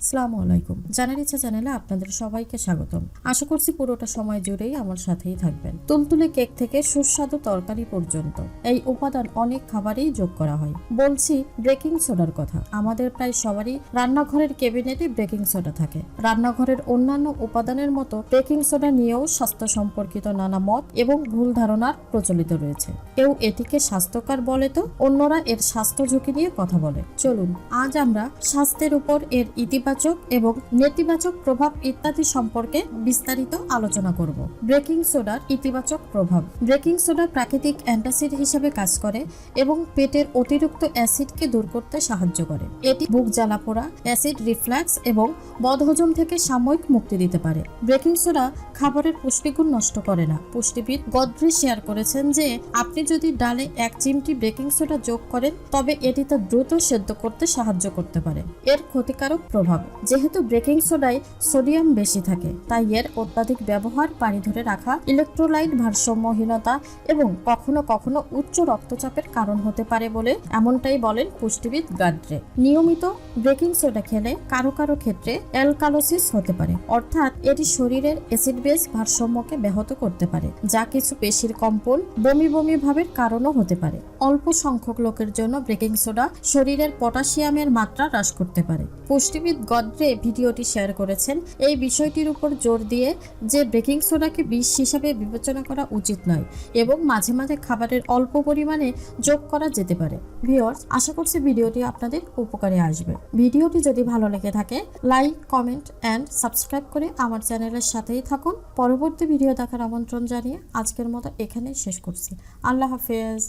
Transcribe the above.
আসসালামু আলাইকুম। জানার ইচ্ছা জানালে আপনাদের সবাইকে স্বাগতম। আশা করছি পুরোটা সময় জুড়েই আমার সাথেই থাকবেন। তুলতুলে কেক থেকে সুস্বাদু তরকারি পর্যন্ত এই উপাদান অনেক খাবারেই যোগ করা হয়। বলছি, বেকিং সোডার কথা। আমাদের প্রায় সবারই রান্নাঘরের কেবিনেটে বেকিং সোডা থাকে। রান্নাঘরের অন্যান্য উপাদানের মতো বেকিং সোডা নিয়েও স্বাস্থ্য সম্পর্কিত নানা মত এবং ভুল ধারণার প্রচলিত রয়েছে। কেউ এটিকে স্বাস্থ্যকর বলে তো, অন্যরা এর স্বাস্থ্য ঝুঁকি নিয়ে কথা বলে। চলুন, আজ আমরা স্বাস্থ্যের উপর এর ইতিবাচক এবং নেতিবাচক প্রভাব ইত্যাদি সম্পর্কে বিস্তারিত আলোচনা করব। ব্রেকিং সোডার ইতিবাচক প্রভাব। ব্রেকিং সোডা প্রাকৃতিক অ্যান্টাসিড হিসেবে কাজ করে এবং পেটের অতিরিক্ত অ্যাসিডকে দূর করতে সাহায্য করে। এটি বুক জ্বালা পোড়া, অ্যাসিড রিফ্ল্যাক্স এবং বদহজম থেকে সাময়িক মুক্তি দিতে পারে। ব্রেকিং সোডা খাবারের পুষ্টিগুণ নষ্ট করে না। পুষ্টিবিদ গদ্রি শেয়ার করেছেন যে, আপনি যদি ডালে এক চিমটি ব্রেকিং সোডা যোগ করেন, তবে এটি তা দ্রুত সেদ্ধ করতে সাহায্য করতে পারে। এর ক্ষতিকারক প্রভাব। যেহেতু বেকিং সোডায় সোডিয়াম বেশি থাকে, তাই এর অত্যাধিক ব্যবহার পানি ধরে রাখা, ইলেকট্রোলাইট ভারসাম্যহীনতা এবং কখনো কখনো উচ্চ রক্তচাপের কারণ হতে পারে বলে এমনটাই বলেন পুষ্টিবিদ গাড্রে। নিয়মিত বেকিং সোডা খেলে কারও কারও ক্ষেত্রে অ্যালকালোসিস হতে পারে, অর্থাৎ এটি শরীরের অ্যাসিড বেস ভারসাম্যকে ব্যাহত করতে পারে, যা কিছু পেশির কম্পন বমি বমি ভাবের কারণও হতে পারে। অল্প সংখ্যক লোকের জন্য বেকিং সোডা শরীরের পটাশিয়ামের মাত্রা হ্রাস করতে পারে। পুষ্টিবিদ গদ্রে ভিডিওটি শেয়ার করেছেন। এই বিষয়টির উপর জোর দিয়ে যে বেকিং সোডাকে বিষ হিসাবে বিবেচনা করা উচিত নয় এবং মাঝে মাঝে খাবারের অল্প পরিমাণে যোগ করা যেতে পারে। ভিওর্স আশা করছি ভিডিওটি আপনাদের উপকারে আসবে। ভিডিওটি যদি ভালো লেগে থাকে, লাইক, কমেন্ট অ্যান্ড সাবস্ক্রাইব করে আমার চ্যানেলের সাথেই থাকুন। পরবর্তী ভিডিও দেখার আমন্ত্রণ জানিয়ে আজকের মতো এখানেই শেষ করছি। আল্লাহ হাফেজ।